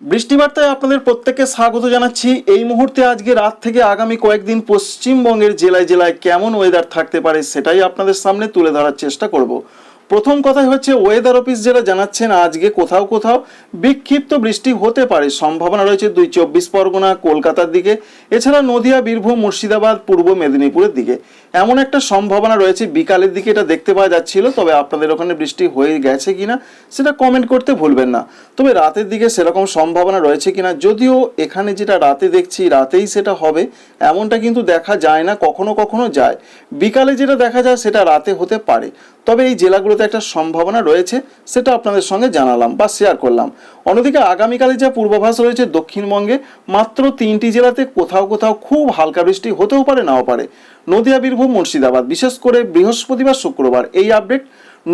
বৃষ্টিবার্তায় আপনাদের প্রত্যেককে স্বাগত জানাচ্ছি। এই মুহূর্তে আজকে রাত থেকে আগামী কয়েকদিন পশ্চিমবঙ্গের জেলায় জেলায় কেমন ওয়েদার থাকতে পারে সেটাই আপনাদের সামনে তুলে ধরার চেষ্টা করব। প্রথম কথাই হচ্ছে ওয়েদার অফিস যেটা জানাচ্ছেন আজকে কোথাও কোথাও বিক্ষিপ্ত বৃষ্টি হতে পারে। সম্ভাবনা রয়েছে দুই চব্বিশ পরগনা, কলকাতার দিকে। এছাড়া নদিয়া, বীরভূম, মুর্শিদাবাদ, পূর্ব মেদিনীপুরের দিকে। এমন একটা সম্ভাবনা রয়েছে বিকালের দিকে এটা দেখতে পাওয়া যাচ্ছিল, তবে আপনাদের ওখানে বৃষ্টি হয়ে গেছে কিনা সেটা কমেন্ট করতে ভুলবেন না। তবে রাতের দিকে সেরকম সম্ভাবনা রয়েছে কিনা, যদিও এখানে যেটা রাতে দেখছি, রাতেই সেটা হবে, এমনটা কিন্তু দেখা যায় না, কখনো কখনো যায়। বিকালে যেটা দেখা যায় সেটা রাতে হতে পারে। তবে এই জেলাগুলোতে একটা সম্ভাবনা রয়েছে, সেটা আপনাদের সঙ্গে জানালাম বা শেয়ার করলাম। অন্যদিকে আগামীকালে যা পূর্বাভাস রয়েছে দক্ষিণবঙ্গে, মাত্র তিনটি জেলাতে কোথাও কোথাও খুব হালকা বৃষ্টি হতেও পারে, নাও পারে। নদিয়া, বীরভূম, মুর্শিদাবাদ, বিশেষ করে বৃহস্পতিবার শুক্রবার এই আপডেট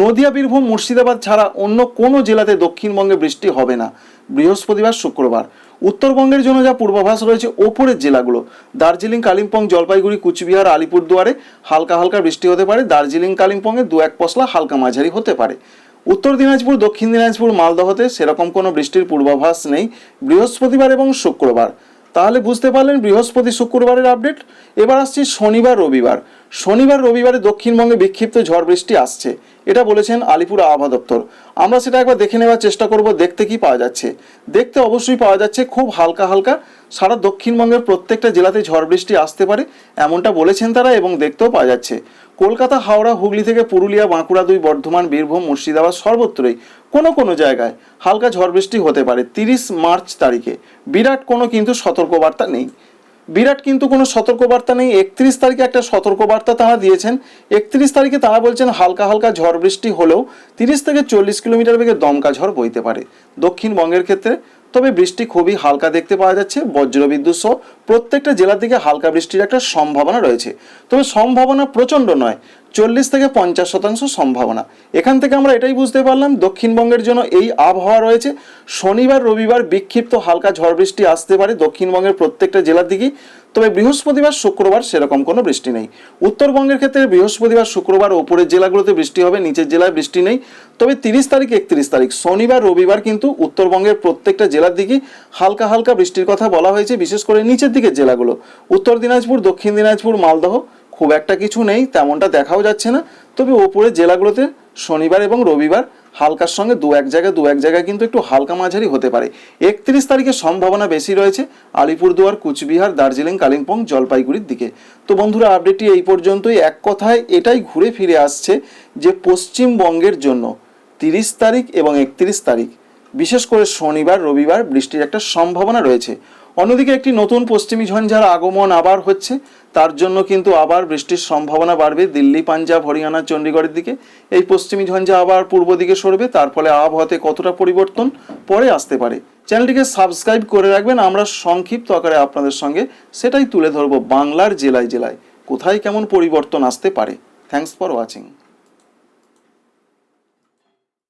নদিয়া, বীরভূম, মুর্শিদাবাদ ছাড়া অন্য কোনো জেলাতে দক্ষিণবঙ্গে বৃষ্টি হবে না বৃহস্পতিবার শুক্রবার। উত্তরবঙ্গের জন্য যা পূর্বাভাস রয়েছে, ওপরের জেলাগুলো। দার্জিলিং, কালিম্পং, জলপাইগুড়ি, কুচবিহার, আলিপুরদুয়ারে হালকা হালকা বৃষ্টি হতে পারে। দার্জিলিং, কালিম্পংয়ে দু এক পশলা হালকা মাঝারি হতে পারে। উত্তর দিনাজপুর, দক্ষিণ দিনাজপুর, মালদহতে সেরকম কোনো বৃষ্টির পূর্বাভাস নেই বৃহস্পতিবার এবং শুক্রবার। তাহলে বুঝতে পারলেন বৃহস্পতি শুক্রবারের আপডেট। এবার আসছি শনিবার, রবিবার। শনিবার রবিবারে দক্ষিণবঙ্গে বিক্ষিপ্ত ঝড় বৃষ্টি আসছে। এটা বলেছেন আলিপুর আবহাওয়া দপ্তর। আমরা সেটা একবার দেখে নেওয়ার চেষ্টা করব, দেখতে কি পাওয়া যাচ্ছে। দেখতে অবশ্যই পাওয়া যাচ্ছে খুব হালকা হালকা। সারা দক্ষিণবঙ্গের প্রত্যেকটা জেলাতে ঝড় বৃষ্টি আসতে পারে, এমনটা বলেছেন তারা এবং দেখতেও পাওয়া যাচ্ছে। কলকাতা, হাওড়া, হুগলি থেকে পুরুলিয়া, বাঁকুড়া দুই বর্ধমান, বীরভূম, মুর্শিদাবাদ সর্বত্রই কোনো কোনো জায়গায় হালকা ঝড় বৃষ্টি হতে পারে তিরিশ মার্চ তারিখে। বিরাট কোনো কিন্তু সতর্কবার্তা নেই। বিরাট কিন্তু কোনো সতর্কবার্তা নেই। একত্রিশ তারিখে একটা সতর্কবার্তা তারা দিয়েছেন। একত্রিশ তারিখে তারা বলছেন, হালকা হালকা ঝড় বৃষ্টি হলেও তিরিশ থেকে চল্লিশ কিলোমিটার বেগে দমকা ঝড় বইতে পারে। দক্ষিণবঙ্গের ক্ষেত্রে তবে বৃষ্টি খুবই হালকা দেখতে পাওয়া যাচ্ছে। বজ্রবিদ্যুৎ সহ প্রত্যেকটা জেলার দিকে হালকা বৃষ্টির একটা সম্ভাবনা রয়েছে। তবে সম্ভাবনা প্রচণ্ড নয়। চল্লিশ থেকে পঞ্চাশ শতাংশ সম্ভাবনা। এখান থেকে আমরা এটাই বুঝতে পারলাম, দক্ষিণবঙ্গের জন্য এই আবহাওয়া রয়েছে। শনিবার, রবিবার বিক্ষিপ্ত হালকা ঝড় বৃষ্টি আসতে পারে দক্ষিণবঙ্গের প্রত্যেকটা জেলার দিকেই। তবে বৃহস্পতিবার, শুক্রবার সেরকম কোনো বৃষ্টি নেই। উত্তরবঙ্গের ক্ষেত্রে বৃহস্পতিবার, শুক্রবার ওপরের জেলাগুলোতে বৃষ্টি হবে, নিচের জেলায় বৃষ্টি নেই। তবে তিরিশ তারিখ, একত্রিশ তারিখ, শনিবার, রবিবার কিন্তু উত্তরবঙ্গের প্রত্যেকটা জেলার দিকেই হালকা হালকা বৃষ্টির কথা বলা হয়েছে, বিশেষ করে নিচের দিকের জেলাগুলো। উত্তর দিনাজপুর, দক্ষিণ দিনাজপুর, মালদহ খুব একটা কিছু নেই, তেমনটা দেখাও যাচ্ছে না। তবে ওপরের জেলাগুলোতে শনিবার এবং রবিবার হালকার সঙ্গে দু এক জায়গায়, দু এক জায়গায় কিন্তু একটু হালকা মাঝারি হতে পারে। একত্রিশ তারিখে সম্ভাবনা বেশি রয়েছে আলিপুরদুয়ার, কুচবিহার, দার্জিলিং, কালিম্পং, জলপাইগুড়ির দিকে। তো বন্ধুরা, আপডেটটি এই পর্যন্তই। এক কথায় এটাই ঘুরে ফিরে আসছে যে পশ্চিমবঙ্গের জন্য তিরিশ তারিখ এবং একত্রিশ তারিখ, বিশেষ করে শনিবার, রবিবার বৃষ্টির একটা সম্ভাবনা রয়েছে। অন্যদিকে একটি নতুন পশ্চিমী ঝঞ্ঝার আগমন আবার হচ্ছে। তার জন্য কিন্তু আবার বৃষ্টির সম্ভাবনা বাড়বে। দিল্লি, পাঞ্জাব, হরিয়ানা, চণ্ডীগড়ের দিকে এই পশ্চিমী ঝঞ্ঝা আবার পূর্ব দিকে সরবে। তার ফলে আবহাওয়াতে কতটা পরিবর্তন পরে আসতে পারে। চ্যানেলটিকে সাবস্ক্রাইব করে রাখবেন। আমরা সংক্ষিপ্ত আকারে আপনাদের সঙ্গে সেটাই তুলে ধরবো বাংলার জেলায় জেলায়। কোথায় কেমন পরিবর্তন আসতে পারে? Thanks for watching